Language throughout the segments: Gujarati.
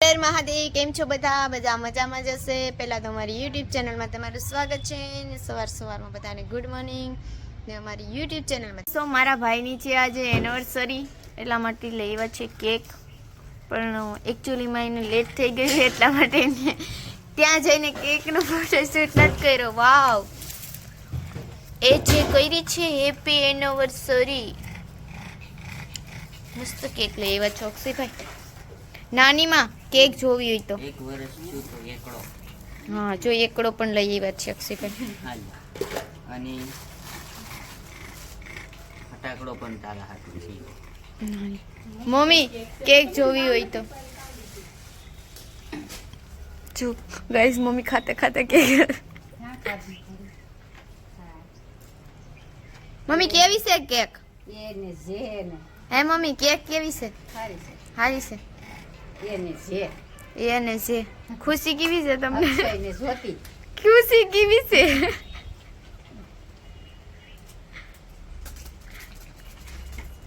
જય મહાદેવ, કેમ છો બધા? બધા મજામાં જશે પહેલાં તો અમારી યુટ્યુબ ચેનલમાં તમારું સ્વાગત છે ને સવાર સવારમાં બધાને ગુડ મોર્નિંગ ને અમારી યુટ્યુબ ચેનલમાં સો મારા ભાઈની છે આજે એનિવર્સરી એટલા માટે લેવા છે કેક પણ એકચ્યુઅલીમાં એને લેટ થઈ ગયું એટલા માટે એને ત્યાં જઈને કેકનો ફોટોશૂટ નથી કર્યો. વાવ એ જે કરી છે હેપી એનિવર્સરી મસ્ત કેક લઈ એવા છો ભાઈ નાનીમાં કેક જોવી હોય તો. એક વર્ષ થયું તો એકડો. હા જો એકડો પણ લઈ આવ્યા છે અક્ષયભાઈ. હાલ. અને ફટાકડો પણ તારા હાથમાં છે. મમ્મી કેક જોવી હોય તો. જો ગાઈસ મમ્મી ખાતે ખાતે કેક. મમ્મી કેવી છે કેક? એને જે ને. હે મમ્મી કેક કેવી છે? સારી છે. સારી છે. એને છે. એને છે. ખુશી કેવી છે તમને? ખુશી કેવી છે?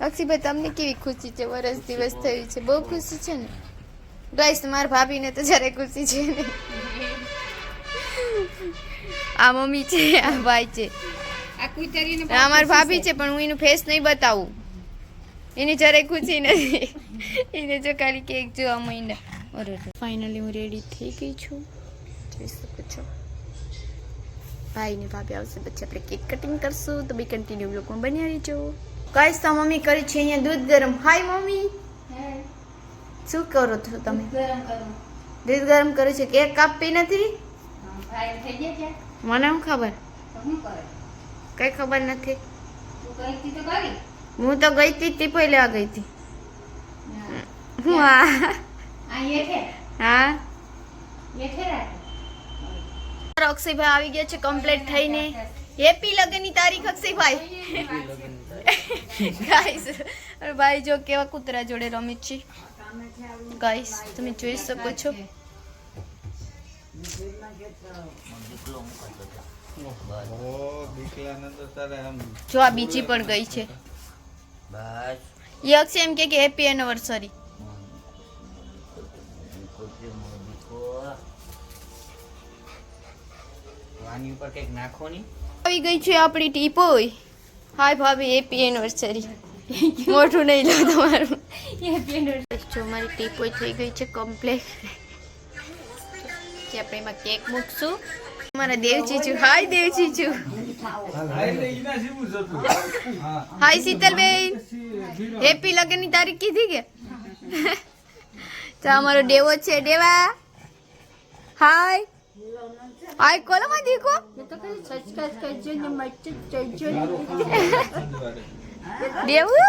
અક્ષીભાઈ તમને કેવી ખુશી છે? વરસ દિવસ થયું છે. બહુ ખુશી છે ને? ગાઈસ મારા ભાભીને તો જ્યારે ખુશી છે ને. આ મમ્મી છે આ ભાઈ છે. આ કુતરીને આ મારી ભાભી છે. પણ હું એનું ફેસ નહીં બતાવું. એની જરાય ખુશી નથી એને જો ખાલી કેક જોવા મહિને બરોબર ફાઇનલી હું રેડી થઈ ગઈ છું જોઈ શકો છો ભાઈ ને ભાભી આવશે પછી આપણે કેક કટિંગ કરશું તો બી કન્ટિન્યુ બ્લોગમાં બન્યા રહીજો કઈ તો મમ્મી કરી છે અહીંયા દૂધ ગરમ હાય મમ્મી શું કરો છો તમે ગરમ કરું દૂધ ગરમ કરે છે કેક કાપી નથી મને શું ખબર કઈ ખબર નથી તું કઈ તો કરી હું તો ગઈ હતી ટીપોઈ લેવા ગઈ હતી હું હા આ હેઠે. હા? હેઠે રાખ. અક્ષયભાઈ આવી ગયા છે કમ્પ્લીટ થઈને. હેપી લગનની તારીખ અક્ષયભાઈ. ગાઈસ અરે ભાઈ જો કેવા કૂતરા જોડે રમે છે. ગાઈસ તમે જોઈ શકો છો. દીકલો મૂકતો હતો ઓ દીકલાને તો તારે આમ જો આ બીજી પણ ગઈ છે. બસ. યક્ષ એમ કે કે હેપી એનિવર્સરી વાની ઉપર કંઈક નાખો ની આવી ગઈ છે આપણી ટીપોય હાય ભાભી હેપી એનિવર્સરી મોટું નહીં લો તમારું. જો મારી ટીપોય થઈ ગઈ છે કમ્પ્લેટ જે આપણે એમાં કેક મૂકશું. મારા દેવ ચીચુ હાય દેવ ચીચુ હાય શીતલબેન. હેપી લગનની તારીખ કીધી કે? તો અમારો ડેવો છે ડેવા. હાય. હાય કોલો માં દીકો દેવું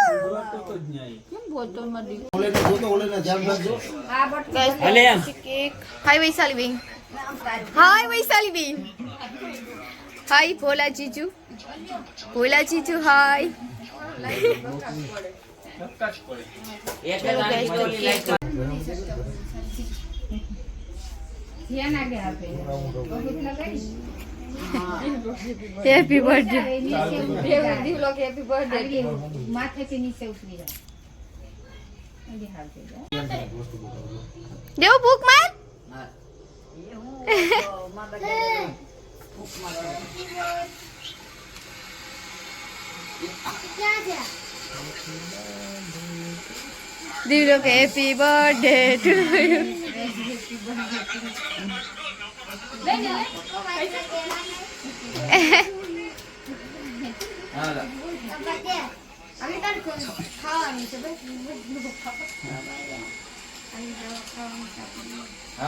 હાય વૈશાલી બેન હાય વૈશાલી બેન હાય ભોલા જીજુ ભોલા જીજુ hi happy birthday happy birthday માથેથી નીચે ઉતરી જાય દેવ ભૂખ માર હા. દીવલો કે happy birthday to you.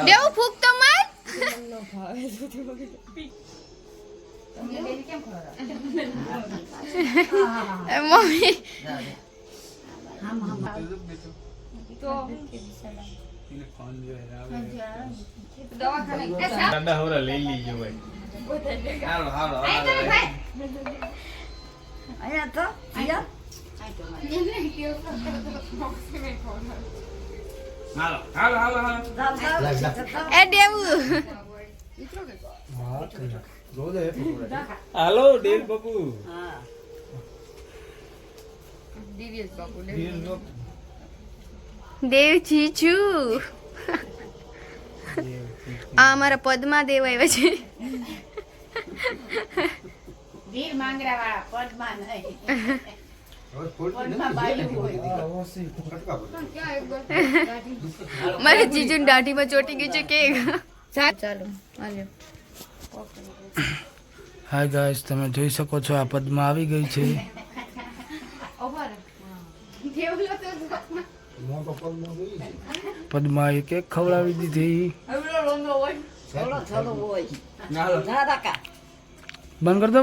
Dev ભૂખ તો માર તમને બેન કેમ ખબર હાલો. હાલો હાલો હાલો. એ દેવું. હાલો ડેર બાપુ. દેવ જીજુ આ અમારા પદમાં દેવ આવ્યા છે. વીર માંગરા વાળા પદમાં નહીં. મારે જીજુ દાઢીમાં ચોટી ગઈ છે કેક ચાલો હાય ગાઈસ તમે જોઈ શકો છો આ પદમાં આવી ગઈ છે. પદમાં એક એક ખવડાવી દીધી. બંધ કરી દો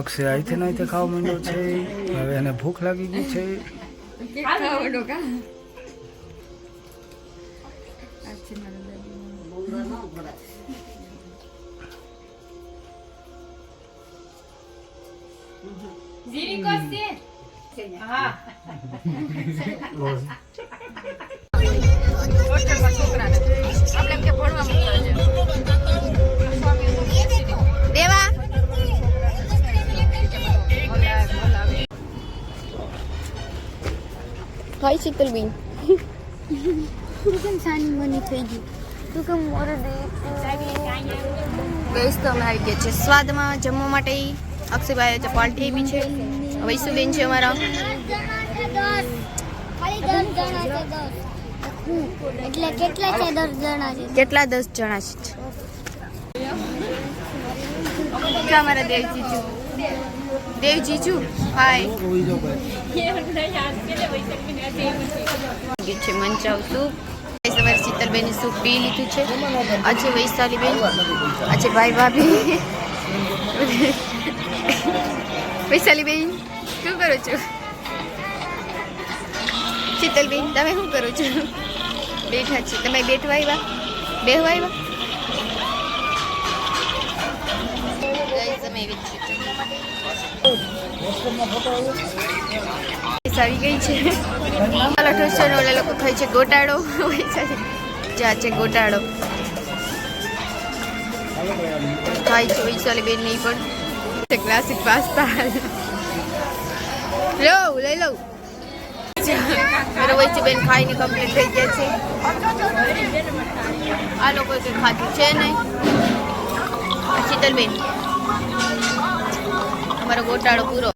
અક્ષય અહીંથી નહીં ખાવા માંડ્યો છે. હવે એને ભૂખ લાગી ગઈ છે. કોસી હાય શીતલબેન તું કેમ સાની મની થઈ ગઈ તું કેમ મોર દે ગઈસ તો અમે આવી ગયા છે સ્વાદમાં જમવા માટે અક્ષયભાઈ છે પાલટી બી છે વૈસુબેન છે અમારા છે એટલે કેટલા છે દસ જણા છે કેટલા દસ જણા છે અમારા દેવજીજુ દેવજીજુ હાય. છે મંચાવ સૂપ સવારે શીતલબેન સૂપ પી લીધું છે. આજે વૈશાલીબેન, આજે ભાઈ ભાભી વૈશાલીબેન, શું કરો છો? શીતલબેન, તમે શું કરો છો? બેઠા છે. તમે બેઠવા આવ્યા? બેહવા આવ્યા? તમે એવી. આવી ગઈ છે. ચાલો ઠોસર ઓલા લોકો ખાય છે ગોટાળો. જા છે ગોટાળો. ખાય છે વૈશાલી બેન નહીં પણ. ક્લાસિક પાસ્તા લો, લઈ લઉં. વૈસી બેન, ખાઈને કમ્પ્લીટ થઈ ગયા છે. આ લોકો ખાધું છે નહીં. શીતલબેન અમારો ગોટાળો પૂરો